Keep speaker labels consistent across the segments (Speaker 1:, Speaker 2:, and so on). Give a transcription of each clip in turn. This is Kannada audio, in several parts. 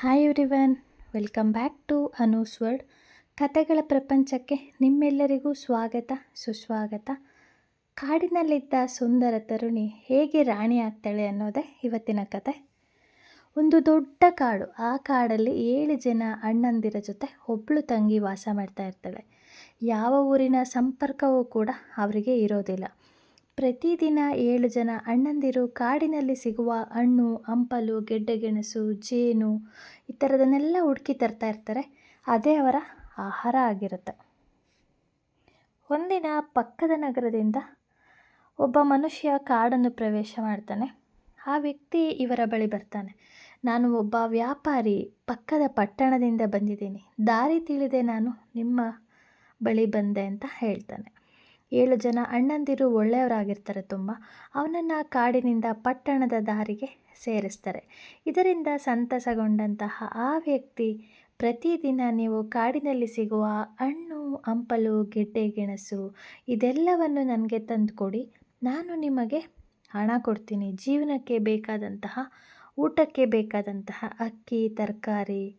Speaker 1: Hi everyone welcome back to Anu's world ಕತೆಗಳ ಪ್ರಪಂಚಕ್ಕೆ ನಿಮ್ಮೆಲ್ಲರಿಗೂ ಸ್ವಾಗತ, ಸುಸ್ವಾಗತ. ಕಾಡಿನಲ್ಲಿದ್ದ ಸುಂದರ ತರುಣಿ ಹೇಗೆ ರಾಣಿ ಆಗ್ತಾಳೆ ಅನ್ನೋದೇ ಇವತ್ತಿನ ಕತೆ. ಒಂದು ದೊಡ್ಡ ಕಾಡು, ಆ ಕಾಡಲ್ಲಿ ಏಳು ಜನ ಅಣ್ಣಂದಿರ ಜೊತೆ ಒಬ್ಬಳು ತಂಗಿ ವಾಸ ಮಾಡ್ತಾ ಇರ್ತಾಳೆ. ಯಾವ ಊರಿನ ಸಂಪರ್ಕವೂ ಕೂಡ ಅವರಿಗೆ ಇರೋದಿಲ್ಲ. ಪ್ರತಿದಿನ ಏಳು ಜನ ಅಣ್ಣಂದಿರು ಕಾಡಿನಲ್ಲಿ ಸಿಗುವ ಹಣ್ಣು, ಹಂಪಲು, ಗೆಡ್ಡೆಗೆಣಸು, ಜೇನು ಈ ಥರದನ್ನೆಲ್ಲ ಹುಡುಕಿ ತರ್ತಾ ಇರ್ತಾರೆ. ಅದೇ ಅವರ ಆಹಾರ ಆಗಿರುತ್ತೆ. ಒಂದಿನ ಪಕ್ಕದ ನಗರದಿಂದ ಒಬ್ಬ ಮನುಷ್ಯ ಕಾಡನ್ನು ಪ್ರವೇಶ ಮಾಡ್ತಾನೆ. ಆ ವ್ಯಕ್ತಿ ಇವರ ಬಳಿ ಬರ್ತಾನೆ. ನಾನು ಒಬ್ಬ ವ್ಯಾಪಾರಿ, ಪಕ್ಕದ ಪಟ್ಟಣದಿಂದ ಬಂದಿದ್ದೀನಿ. ದಾರಿ ತಿಳಿದೆ ನಾನು ನಿಮ್ಮ ಬಳಿ ಬಂದೆ ಅಂತ ಹೇಳ್ತಾನೆ. ಏಳು ಜನ ಅಣ್ಣಂದಿರು ಒಳ್ಳೆಯವರಾಗಿರ್ತಾರೆ ತುಂಬ. ಅವನನ್ನು ಕಾಡಿನಿಂದ ಪಟ್ಟಣದ ದಾರಿಗೆ ಸೇರಿಸ್ತಾರೆ. ಇದರಿಂದ ಸಂತಸಗೊಂಡಂತಹ ಆ ವ್ಯಕ್ತಿ ಪ್ರತಿದಿನ ನೀವು ಕಾಡಿನಲ್ಲಿ ಸಿಗುವ ಹಣ್ಣು, ಹಂಪಲು, ಗೆಡ್ಡೆ, ಗೆಣಸು ಇದೆಲ್ಲವನ್ನು ನನಗೆ ತಂದುಕೊಡಿ. ನಾನು ನಿಮಗೆ ಹಣ ಕೊಡ್ತೀನಿ. ಜೀವನಕ್ಕೆ ಬೇಕಾದಂತಹ, ಊಟಕ್ಕೆ ಬೇಕಾದಂತಹ ಅಕ್ಕಿ, ತರಕಾರಿ,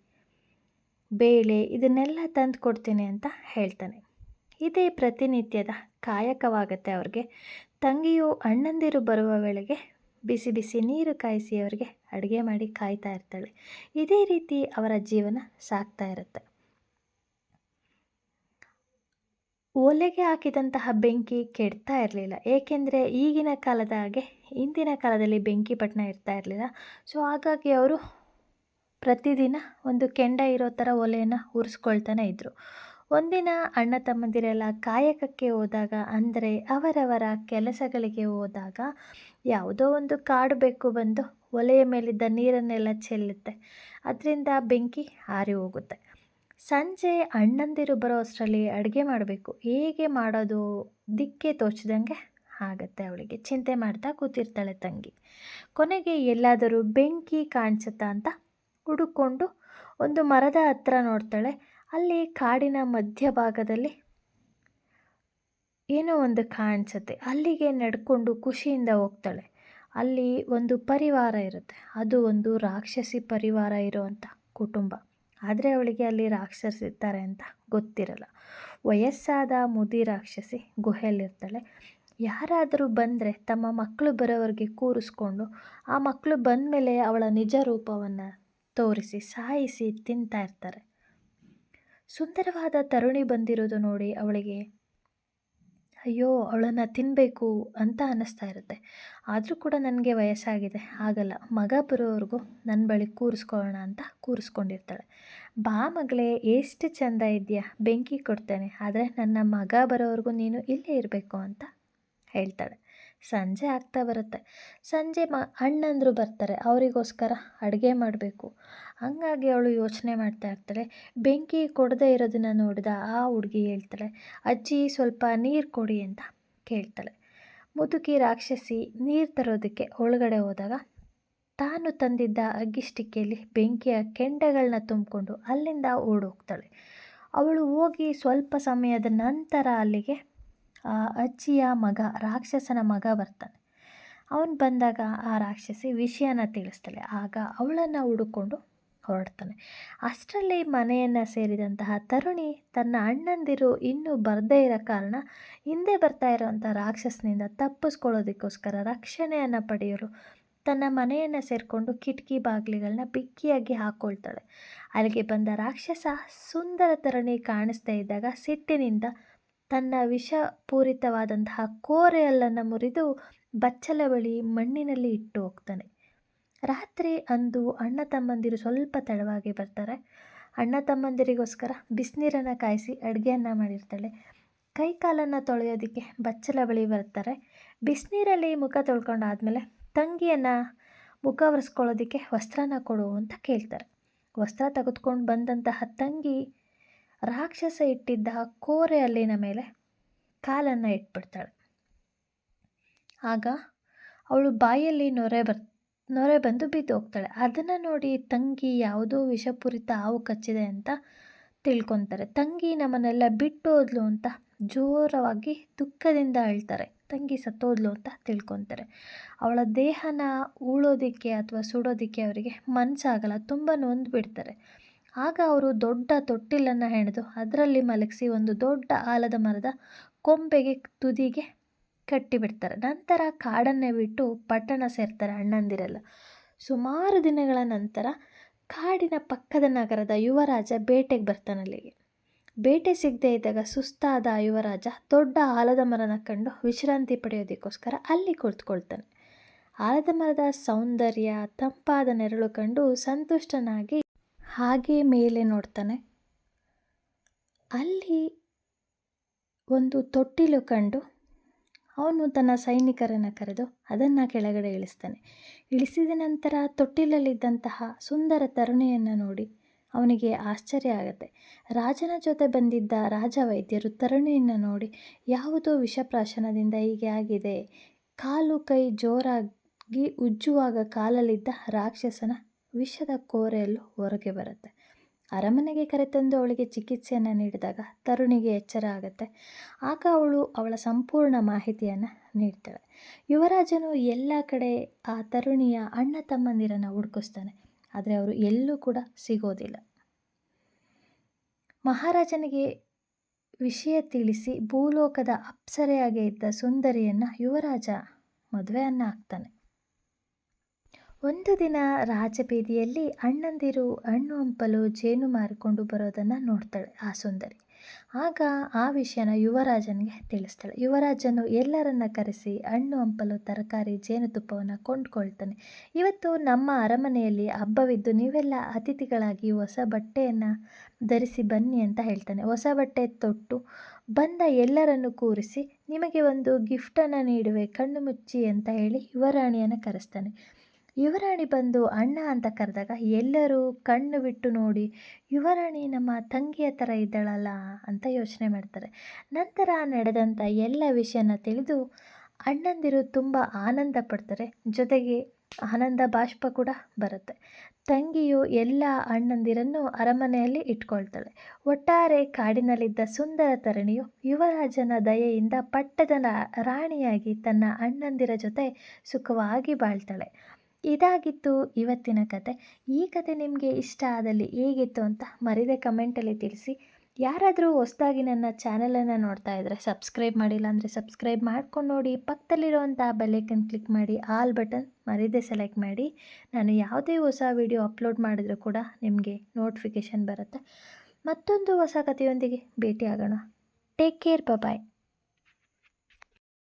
Speaker 1: ಬೇಳೆ ಇದನ್ನೆಲ್ಲ ತಂದು ಕೊಡ್ತೀನಿ ಅಂತ ಹೇಳ್ತಾನೆ. ಇದೇ ಪ್ರತಿನಿತ್ಯದ ಕಾಯಕವಾಗತ್ತೆ ಅವ್ರಿಗೆ. ತಂಗಿಯು ಅಣ್ಣಂದಿರು ಬರುವ ವೇಳೆಗೆ ಬಿಸಿ ಬಿಸಿ ನೀರು ಕಾಯಿಸಿ ಅವರಿಗೆ ಅಡುಗೆ ಮಾಡಿ ಕಾಯ್ತಾ ಇರ್ತಾಳೆ. ಇದೇ ರೀತಿ ಅವರ ಜೀವನ ಸಾಗ್ತಾ ಇರುತ್ತೆ. ಒಲೆಗೆ ಹಾಕಿದಂತಹ ಬೆಂಕಿ ಕೆಡ್ತಾ ಇರಲಿಲ್ಲ. ಏಕೆಂದರೆ ಈಗಿನ ಕಾಲದ ಹಾಗೆ ಇಂದಿನ ಕಾಲದಲ್ಲಿ ಬೆಂಕಿ ಪಟ್ಟಣ ಇರ್ತಾ ಇರಲಿಲ್ಲ. ಸೊ, ಹಾಗಾಗಿ ಅವರು ಪ್ರತಿದಿನ ಒಂದು ಕೆಂಡ ಇರೋ ಥರ ಒಲೆಯನ್ನು ಉರಿಸ್ಕೊಳ್ತಾನೆ ಇದ್ದರು ಒಂದಿನ ಅಣ್ಣ ತಮ್ಮಂದಿರೆಲ್ಲ ಕಾಯಕಕ್ಕೆ ಹೋದಾಗ, ಅಂದರೆ ಅವರವರ ಕೆಲಸಗಳಿಗೆ ಹೋದಾಗ ಯಾವುದೋ ಒಂದು ಕಾಡು ಬೆಕ್ಕು ಬಂದು ಒಲೆಯ ಮೇಲಿದ್ದ ನೀರನ್ನೆಲ್ಲ ಚೆಲ್ಲುತ್ತೆ. ಅದರಿಂದ ಬೆಂಕಿ ಹಾರಿ ಹೋಗುತ್ತೆ. ಸಂಜೆ ಅಣ್ಣಂದಿರು ಬರೋ ಅಷ್ಟರಲ್ಲಿ ಅಡುಗೆ ಮಾಡಬೇಕು. ಹೇಗೆ ಮಾಡೋದು ದಿಕ್ಕೆ ತೋಚಿದಂಗೆ ಆಗುತ್ತೆ ಅವಳಿಗೆ. ಚಿಂತೆ ಮಾಡ್ತಾ ಕೂತಿರ್ತಾಳೆ ತಂಗಿ. ಕೊನೆಗೆ ಎಲ್ಲಾದರೂ ಬೆಂಕಿ ಕಾಣಿಸುತ್ತಾ ಅಂತ ಹುಡುಕೊಂಡು ಒಂದು ಮರದ ಹತ್ರ ನೋಡ್ತಾಳೆ. ಅಲ್ಲಿ ಕಾಡಿನ ಮಧ್ಯಭಾಗದಲ್ಲಿ ಏನೋ ಒಂದು ಕಾಣಿಸುತ್ತೆ. ಅಲ್ಲಿಗೆ ನಡ್ಕೊಂಡು ಖುಷಿಯಿಂದ ಹೋಗ್ತಾಳೆ. ಅಲ್ಲಿ ಒಂದು ಪರಿವಾರ ಇರುತ್ತೆ. ಅದು ಒಂದು ರಾಕ್ಷಸಿ ಪರಿವಾರ ಇರುವಂಥ ಕುಟುಂಬ. ಆದರೆ ಅವಳಿಗೆ ಅಲ್ಲಿ ರಾಕ್ಷಸಿರ್ತಾರೆ ಅಂತ ಗೊತ್ತಿರಲ್ಲ. ವಯಸ್ಸಾದ ಮುದಿ ರಾಕ್ಷಸಿ ಗುಹೆಯಲ್ಲಿರ್ತಾಳೆ ಯಾರಾದರೂ ಬಂದರೆ ತಮ್ಮ ಮಕ್ಕಳು ಬರೋವರೆಗೆ ಕೂರಿಸ್ಕೊಂಡು ಆ ಮಕ್ಕಳು ಬಂದ ಮೇಲೆ ಅವಳ ನಿಜ ರೂಪವನ್ನು ತೋರಿಸಿ, ಸಾಯಿಸಿ ತಿಂತಾ ಇರ್ತಾರೆ. ಸುಂದರವಾದ ತರುಣಿ ಬಂದಿರೋದು ನೋಡಿ ಅವಳಿಗೆ, ಅಯ್ಯೋ, ಅವಳನ್ನು ತಿನ್ನಬೇಕು ಅಂತ ಅನ್ನಿಸ್ತಾ ಇರುತ್ತೆ. ಆದರೂ ಕೂಡ ನನಗೆ ವಯಸ್ಸಾಗಿದೆ. ಆಗಲ್ಲ. ಮಗ ಬರೋವರೆಗೂ ನನ್ನ ಬಳಿ ಕೂರಿಸ್ಕೊಳ್ಳೋಣ ಅಂತ ಕೂರಿಸ್ಕೊಂಡಿರ್ತಾಳೆ. ಬಾ ಮಗಳೇ, ಎಷ್ಟು ಚೆಂದ ಇದೆಯಾ? ಬೆಂಕಿ ಕೊಡ್ತೇನೆ. ಆದರೆ ನನ್ನ ಮಗ ಬರೋವರೆಗೂ ನೀನು ಇಲ್ಲೇ ಇರಬೇಕು ಅಂತ ಹೇಳ್ತಾಳೆ. ಸಂಜೆ ಆಗ್ತಾ ಬರುತ್ತೆ. ಸಂಜೆ ಮ, ಅಣ್ಣಂದರು ಬರ್ತಾರೆ, ಅವರಿಗೋಸ್ಕರ ಅಡುಗೆ ಮಾಡಬೇಕು. ಹಂಗಾಗಿ ಅವಳು ಯೋಚನೆ ಮಾಡ್ತಾ ಇರ್ತಾಳೆ. ಬೆಂಕಿ ಕೊಡದೇ ಇರೋದನ್ನು ನೋಡಿದ ಆ ಹುಡುಗಿ ಹೇಳ್ತಾಳೆ, ಅಜ್ಜಿ ಸ್ವಲ್ಪ ನೀರು ಕೊಡಿ ಅಂತ ಕೇಳ್ತಾಳೆ. ಮುದುಕಿ ರಾಕ್ಷಸಿ ನೀರು ತರೋದಕ್ಕೆ ಒಳಗಡೆ ಹೋದಾಗ ತಾನು ತಂದಿದ್ದ ಅಗ್ಗಿಷ್ಟಿಕೆಯಲ್ಲಿ ಬೆಂಕಿಯ ಕೆಂಡಗಳನ್ನ ತುಂಬಿಕೊಂಡು ಅಲ್ಲಿಂದ ಓಡೋಗ್ತಾಳೆ. ಅವಳು ಹೋಗಿ ಸ್ವಲ್ಪ ಸಮಯದ ನಂತರ ಅಲ್ಲಿಗೆ ಆ ಅಜ್ಜಿಯ ಮಗ, ರಾಕ್ಷಸನ ಮಗ ಬರ್ತಾನೆ. ಅವನು ಬಂದಾಗ ಆ ರಾಕ್ಷಸಿ ವಿಷಯನ ತಿಳಿಸ್ತಾಳೆ. ಆಗ ಅವಳನ್ನು ಹುಡುಕೊಂಡು ಹೊರಡ್ತಾನೆ. ಅಷ್ಟರಲ್ಲಿ ಮನೆಯನ್ನು ಸೇರಿದಂತಹ ತರುಣಿ ತನ್ನ ಅಣ್ಣಂದಿರು ಇನ್ನೂ ಬರದೇ ಇರೋ ಕಾರಣ ಹಿಂದೆ ಬರ್ತಾ ಇರೋವಂಥ ರಾಕ್ಷಸನಿಂದ ತಪ್ಪಿಸ್ಕೊಳ್ಳೋದಕ್ಕೋಸ್ಕರ ರಕ್ಷಣೆಯನ್ನು ಪಡೆಯಲು ತನ್ನ ಮನೆಯನ್ನು ಸೇರಿಕೊಂಡು ಕಿಟಕಿ ಬಾಗಿಲುಗಳನ್ನ ಬಿಕ್ಕಿಯಾಗಿ ಹಾಕ್ಕೊಳ್ತಾಳೆ ಅಲ್ಲಿಗೆ ಬಂದ ರಾಕ್ಷಸ ಸುಂದರ ತರಣಿ ಕಾಣಿಸ್ತಾ ಇದ್ದಾಗ ಸಿಟ್ಟಿನಿಂದ ತನ್ನ ವಿಷಪೂರಿತವಾದಂತಹ ಕೋರೆಯಲ್ಲನ್ನು ಮುರಿದು ಬಚ್ಚಲ ಬಳಿ ಮಣ್ಣಿನಲ್ಲಿ ಇಟ್ಟು ಹೋಗ್ತಾನೆ. ರಾತ್ರಿ ಅಂದು ಅಣ್ಣ ತಮ್ಮಂದಿರು ಸ್ವಲ್ಪ ತಡವಾಗಿ ಬರ್ತಾರೆ. ಅಣ್ಣ ತಮ್ಮಂದಿರಿಗೋಸ್ಕರ ಬಿಸಿನೀರನ್ನು ಕಾಯಿಸಿ ಅಡುಗೆಯನ್ನು ಮಾಡಿರ್ತಾಳೆ. ಕೈ ಕಾಲನ್ನು ತೊಳೆಯೋದಕ್ಕೆ ಬಚ್ಚಲ ಬಳಿ ಬರ್ತಾರೆ. ಬಿಸಿನೀರಲ್ಲಿ ಮುಖ ತೊಳ್ಕೊಂಡಾದ್ಮೇಲೆ ತಂಗಿಯನ್ನು ಮುಖ ಒರೆಸ್ಕೊಳ್ಳೋದಕ್ಕೆ ವಸ್ತ್ರನ ಕೊಡು ಅಂತ ಕೇಳ್ತಾರೆ. ವಸ್ತ್ರ ತೆಗೆದುಕೊಂಡು ಬಂದಂತಹ ತಂಗಿ ರಾಕ್ಷಸ ಇಟ್ಟಿದ್ದ ಕೋರೆ ಅಲ್ಲಿನ ಮೇಲೆ ಕಾಲನ್ನು ಇಟ್ಬಿಡ್ತಾಳೆ. ಆಗ ಅವಳು ಬಾಯಲ್ಲಿ ನೊರೆ ಬರ್, ನೊರೆ ಬಂದು ಬಿದ್ದು ಹೋಗ್ತಾಳೆ ಅದನ್ನು ನೋಡಿ ತಂಗಿ ಯಾವುದೋ ವಿಷಪೂರಿತ ಹಾವು ಕಚ್ಚಿದೆ ಅಂತ ತಿಳ್ಕೊತಾರೆ. ತಂಗಿ ನಮ್ಮನ್ನೆಲ್ಲ ಬಿಟ್ಟು ಹೋದ್ಲು ಅಂತ ಜೋರವಾಗಿ ದುಃಖದಿಂದ ಅಳ್ತಾರೆ ತಂಗಿ ಸತ್ತೋದ್ಲು ಅಂತ ತಿಳ್ಕೊತಾರೆ. ಅವಳ ದೇಹನ ಉಳೋದಕ್ಕೆ ಅಥವಾ ಸುಡೋದಕ್ಕೆ ಅವರಿಗೆ ಮನಸ್ಸಾಗಲ್ಲ ತುಂಬ ನೊಂದು ಬಿಡ್ತಾರೆ ಆಗ ಅವರು ದೊಡ್ಡ ತೊಟ್ಟಿಲನ್ನು ಹೆಣೆದು ಅದರಲ್ಲಿ ಮಲಗಿಸಿ ಒಂದು ದೊಡ್ಡ ಆಲದ ಮರದ ಕೊಂಬೆಗೆ ತುದಿಗೆ ಕಟ್ಟಿಬಿಡ್ತಾರೆ. ನಂತರ ಕಾಡನ್ನೇ ಬಿಟ್ಟು ಪಟ್ಟಣ ಸೇರ್ತಾರೆ ಅಣ್ಣಂದಿರೆಲ್ಲ. ಸುಮಾರು ದಿನಗಳ ನಂತರ ಕಾಡಿನ ಪಕ್ಕದ ನಗರದ ಯುವರಾಜ ಬೇಟೆಗೆ ಬರ್ತಾನೆ ಅಲ್ಲಿಗೆ. ಬೇಟೆ ಸಿಗದೇ ಇದ್ದಾಗ ಸುಸ್ತಾದ ಯುವರಾಜ ದೊಡ್ಡ ಆಲದ ಮರನ ಕಂಡು ವಿಶ್ರಾಂತಿ ಪಡೆಯೋದಕ್ಕೋಸ್ಕರ ಅಲ್ಲಿ ಕುಳಿತುಕೊಳ್ತಾನೆ. ಆಲದ ಮರದ ಸೌಂದರ್ಯ ತಂಪಾದ ನೆರಳು ಕಂಡು ಸಂತುಷ್ಟನಾಗಿ ಹಾಗೆ ಮೇಲೆ ನೋಡ್ತಾನೆ. ಅಲ್ಲಿ ಒಂದು ತೊಟ್ಟಿಲು ಕಂಡು ಅವನು ತನ್ನ ಸೈನಿಕರನ್ನು ಕರೆದು ಅದನ್ನು ಕೆಳಗಡೆ ಇಳಿಸ್ತಾನೆ. ಇಳಿಸಿದ ನಂತರ ತೊಟ್ಟಿಲಲ್ಲಿದ್ದಂತಹ ಸುಂದರ ತರುಣಿಯನ್ನು ನೋಡಿ ಅವನಿಗೆ ಆಶ್ಚರ್ಯ ಆಗುತ್ತೆ. ರಾಜನ ಜೊತೆ ಬಂದಿದ್ದ ರಾಜ ವೈದ್ಯರು ತರುಣಿಯನ್ನು ನೋಡಿ, ಯಾವುದೋ ವಿಷಪ್ರಾಶನದಿಂದ ಹೀಗೆ ಆಗಿದೆ. ಕಾಲು ಕೈ ಜೋರಾಗಿ ಉಜ್ಜುವಾಗ ಕಾಲಲ್ಲಿದ್ದ ರಾಕ್ಷಸನ ವಿಷದ ಕೋರೆಯಲ್ಲೂ ಹೊರಗೆ ಬರುತ್ತೆ. ಅರಮನೆಗೆ ಕರೆತಂದು ಅವಳಿಗೆ ಚಿಕಿತ್ಸೆಯನ್ನು ನೀಡಿದಾಗ ತರುಣಿಗೆ ಎಚ್ಚರ ಆಗುತ್ತೆ. ಆಗ ಅವಳು ಅವಳ ಸಂಪೂರ್ಣ ಮಾಹಿತಿಯನ್ನು ನೀಡ್ತಾಳೆ. ಯುವರಾಜನು ಎಲ್ಲ ಕಡೆ ಆ ತರುಣಿಯ ಅಣ್ಣ ತಮ್ಮಂದಿರನ್ನು ಹುಡುಕಿಸ್ತಾನೆ. ಆದರೆ ಅವರು ಎಲ್ಲೂ ಕೂಡ ಸಿಗೋದಿಲ್ಲ. ಮಹಾರಾಜನಿಗೆ ವಿಷಯ ತಿಳಿಸಿ ಭೂಲೋಕದ ಅಪ್ಸರೆಯಾಗಿ ಇದ್ದ ಸುಂದರಿಯನ್ನು ಯುವರಾಜ ಮದುವೆಯನ್ನು ಆಗ್ತಾನೆ ಒಂದು ದಿನ ರಾಜಬೀದಿಯಲ್ಲಿ ಅಣ್ಣಂದಿರು ಹಣ್ಣು ಹಂಪಲು ಜೇನು ಮಾರಿಕೊಂಡು ಬರೋದನ್ನು ನೋಡ್ತಾಳೆ ಆ ಸುಂದರಿ. ಆಗ ಆ ವಿಷಯನ ಯುವರಾಜನಿಗೆ ತಿಳಿಸ್ತಾಳೆ. ಯುವರಾಜನು ಎಲ್ಲರನ್ನ ಕರೆಸಿ ಹಣ್ಣು ಹಂಪಲು ತರಕಾರಿ ಜೇನುತುಪ್ಪವನ್ನು ಕೊಂಡ್ಕೊಳ್ತಾನೆ. ಇವತ್ತು ನಮ್ಮ ಅರಮನೆಯಲ್ಲಿ ಹಬ್ಬವಿದ್ದು ನೀವೆಲ್ಲ ಅತಿಥಿಗಳಾಗಿ ಹೊಸ ಬಟ್ಟೆಯನ್ನು ಧರಿಸಿ ಬನ್ನಿ ಅಂತ ಹೇಳ್ತಾನೆ. ಹೊಸ ಬಟ್ಟೆ ತೊಟ್ಟು ಬಂದ ಎಲ್ಲರನ್ನು ಕೂರಿಸಿ ನಿಮಗೆ ಒಂದು ಗಿಫ್ಟನ್ನು ನೀಡುವೆ, ಕಣ್ಣು ಮುಚ್ಚಿ ಅಂತ ಹೇಳಿ ಯುವರಾಣಿಯನ್ನು ಕರೆಸ್ತಾನೆ. ಯುವರಾಣಿ ಬಂದು ಅಣ್ಣ ಅಂತ ಕರೆದಾಗ, ಎಲ್ಲರೂ ಕಣ್ಣು ಬಿಟ್ಟು ನೋಡಿ, ಯುವರಾಣಿ, ನಮ್ಮ ತಂಗಿಯ ಥರ ಇದ್ದಾಳಲ್ಲ ಅಂತ ಯೋಚನೆ ಮಾಡ್ತಾರೆ. ನಂತರ ನಡೆದಂಥ ಎಲ್ಲ ವಿಷಯನ ತಿಳಿದು ಅಣ್ಣಂದಿರು ತುಂಬ ಆನಂದ ಪಡ್ತಾರೆ. ಜೊತೆಗೆ ಆನಂದ ಬಾಷ್ಪ ಕೂಡ ಬರುತ್ತೆ. ತಂಗಿಯು ಎಲ್ಲ ಅಣ್ಣಂದಿರನ್ನು ಅರಮನೆಯಲ್ಲಿ ಇಟ್ಕೊಳ್ತಾಳೆ. ಒಟ್ಟಾರೆ ಕಾಡಿನಲ್ಲಿದ್ದ ಸುಂದರ ತರಣಿಯು ಯುವರಾಜನ ದಯೆಯಿಂದ ಪಟ್ಟದನ ರಾಣಿಯಾಗಿ ತನ್ನ ಅಣ್ಣಂದಿರ ಜೊತೆ ಸುಖವಾಗಿ ಬಾಳ್ತಾಳೆ. ಇದಾಗಿತ್ತು ಇವತ್ತಿನ ಕತೆ. ಈ ಕತೆ ನಿಮಗೆ ಇಷ್ಟ ಆದಲ್ಲಿ ಹೇಗಿತ್ತು ಅಂತ ಮರಿದೆ ಕಮೆಂಟಲ್ಲಿ ತಿಳಿಸಿ. ಯಾರಾದರೂ ಹೊಸದಾಗಿ ನನ್ನ ಚಾನಲನ್ನು ನೋಡ್ತಾ ಇದ್ದರೆ ಸಬ್ಸ್ಕ್ರೈಬ್ ಮಾಡಿಲ್ಲ ಅಂದರೆ ಸಬ್ಸ್ಕ್ರೈಬ್ ಮಾಡ್ಕೊಂಡು ನೋಡಿ. ಪಕ್ಕದಲ್ಲಿರುವಂಥ ಬೆಲ್ಲೈಕನ್ ಕ್ಲಿಕ್ ಮಾಡಿ ಆಲ್ ಬಟನ್ ಮರಿದೆ ಸೆಲೆಕ್ಟ್ ಮಾಡಿ. ನಾನು ಯಾವುದೇ ಹೊಸ ವಿಡಿಯೋ ಅಪ್ಲೋಡ್ ಮಾಡಿದರೂ ಕೂಡ ನಿಮಗೆ ನೋಟಿಫಿಕೇಷನ್ ಬರುತ್ತೆ. ಮತ್ತೊಂದು ಹೊಸ ಕಥೆಯೊಂದಿಗೆ ಭೇಟಿಯಾಗೋಣ. Take care bye